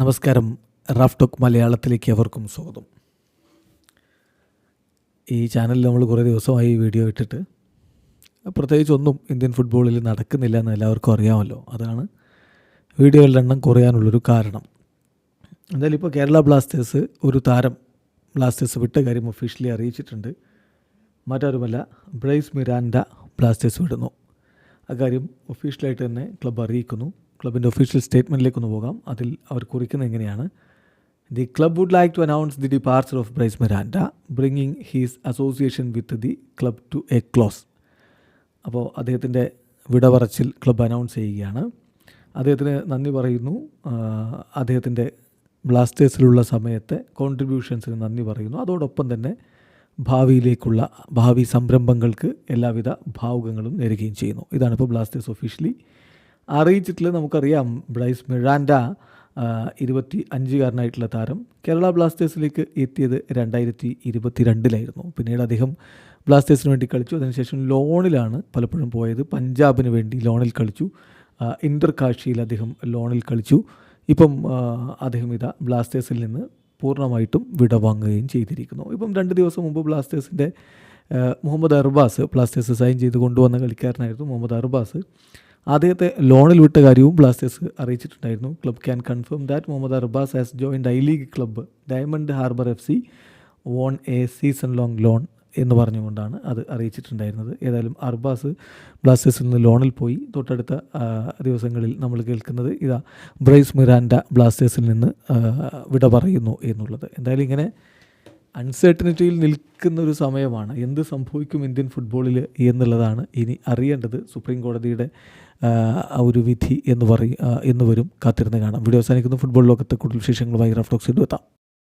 നമസ്കാരം. Raf talk മലയാളത്തിലേക്ക് അവർക്കും സ്വാഗതം. ഈ ചാനലിൽ നമ്മൾ കുറേ ദിവസമായി വീഡിയോ ഇട്ടിട്ട് പ്രത്യേകിച്ച് ഒന്നും ഇന്ത്യൻ ഫുട്ബോളിൽ നടക്കുന്നില്ല എന്ന് എല്ലാവർക്കും അറിയാമല്ലോ. അതാണ് വീഡിയോകളുടെ എണ്ണം കുറയാനുള്ളൊരു കാരണം. എന്തായാലും ഇപ്പോൾ കേരള ബ്ലാസ്റ്റേഴ്സ് ഒരു താരം ബ്ലാസ്റ്റേഴ്സ് വിട്ട കാര്യം ഒഫീഷ്യലി അറിയിച്ചിട്ടുണ്ട്. മറ്റാരുമല്ല ബ്രൈസ് മിരാൻഡ ബ്ലാസ്റ്റേഴ്സ് വിടുന്നു. അക്കാര്യം ഒഫീഷ്യലായിട്ട് തന്നെ ക്ലബ്ബ് അറിയിക്കുന്നു. ക്ലബിന്റെ ഒഫീഷ്യൽ സ്റ്റേറ്റ്മെന്റിലേക്ക് ഒന്ന് പോകാം. അതിൽ അവർ കുറിക്കുന്നത് എങ്ങനെയാണ്? The club would like to announce the departure of Bryce Miranda bringing his association with the club to a close. അപ്പോൾ അദ്ദേഹത്തിന്റെ വിടവറച്ചിൽ ക്ലബ് അനൗൺസ് ചെയ്യുകയാണ്. അദ്ദേഹത്തിന് നന്ദി പറയുന്നു. അദ്ദേഹത്തിന്റെ ബ്ലാസ്റ്റേഴ്സിലുള്ള സമയത്തെ കോൺട്രിബ്യൂഷൻസിന് നന്ദി പറയുന്നു. അതോടൊപ്പം തന്നെ ഭാവിയിലേക്കുള്ള ഭാവി സംരംഭങ്ങൾക്ക് എല്ലാവിധ ഭാവുകങ്ങളും നേരുകയും ചെയ്യുന്നു. ഇതാണ് ഇപ്പോൾ ബ്ലാസ്റ്റേഴ്സ് ഒഫീഷ്യലി അറിയിച്ചിട്ടുള്ളത് നമുക്കറിയാം. ബ്രൈസ് മിഴാൻഡ ഇരുപത്തി അഞ്ചുകാരനായിട്ടുള്ള താരം കേരള ബ്ലാസ്റ്റേഴ്സിലേക്ക് എത്തിയത് രണ്ടായിരത്തി ഇരുപത്തി രണ്ടിലായിരുന്നു പിന്നീട് അദ്ദേഹം ബ്ലാസ്റ്റേഴ്സിന് വേണ്ടി കളിച്ചു. അതിനുശേഷം ലോണിലാണ് പലപ്പോഴും പോയത്. പഞ്ചാബിന് വേണ്ടി ലോണിൽ കളിച്ചു. ഇന്റർ കാഴ്ചയിൽ അദ്ദേഹം ലോണിൽ കളിച്ചു. ഇപ്പം അദ്ദേഹം ഇതാ ബ്ലാസ്റ്റേഴ്സിൽ നിന്ന് പൂർണമായിട്ടും വിടവാങ്ങുകയും ചെയ്തിരിക്കുന്നു. ഇപ്പം രണ്ട് ദിവസം മുമ്പ് ബ്ലാസ്റ്റേഴ്സിന്റെ മുഹമ്മദ് അർബാസ് ബ്ലാസ്റ്റേഴ്സ് സൈൻ ചെയ്ത് കൊണ്ടുവന്ന കളിക്കാരനായിരുന്നു മുഹമ്മദ് അർബാസ്. അദ്ദേഹത്തെ ലോണിൽ വിട്ട കാര്യവും Blasters അറിയിച്ചിട്ടുണ്ടായിരുന്നു. Club can confirm that Muhammad Arbaz has joined I league club. Diamond Harbour F C on a season long loan എന്ന് പറഞ്ഞുകൊണ്ടാണ് അത് അറിയിച്ചിട്ടുണ്ടായിരുന്നത്. ഏതായാലും അർബാസ് ബ്ലാസ്റ്റേഴ്സിൽ നിന്ന് ലോണിൽ പോയി. തൊട്ടടുത്ത ദിവസങ്ങളിൽ നമ്മൾ കേൾക്കുന്നത് ഇതാ ബ്രൈസ് മിറാൻഡ ബ്ലാസ്റ്റേഴ്സിൽ നിന്ന് വിട പറയുന്നു എന്നുള്ളത്. എന്തായാലും ഇങ്ങനെ അൺസർട്ടനിറ്റിയിൽ നിൽക്കുന്ന ഒരു സമയമാണ്. എന്ത് സംഭവിക്കും ഇന്ത്യൻ ഫുട്ബോളിൽ എന്നുള്ളതാണ് ഇനി അറിയേണ്ടത്. സുപ്രീം കോടതിയുടെ ഒരു വിധി എന്ന് പറയും എന്ന് വരും. കാത്തിരുന്ന് കാണാം. വീഡിയോ അവസാനിക്കുന്ന. ഫുട്ബോൾ ലോകത്തെ കൂടുതൽ വിശേഷങ്ങളുമായി റഫ്ലോക്സിന്റെ എത്താം.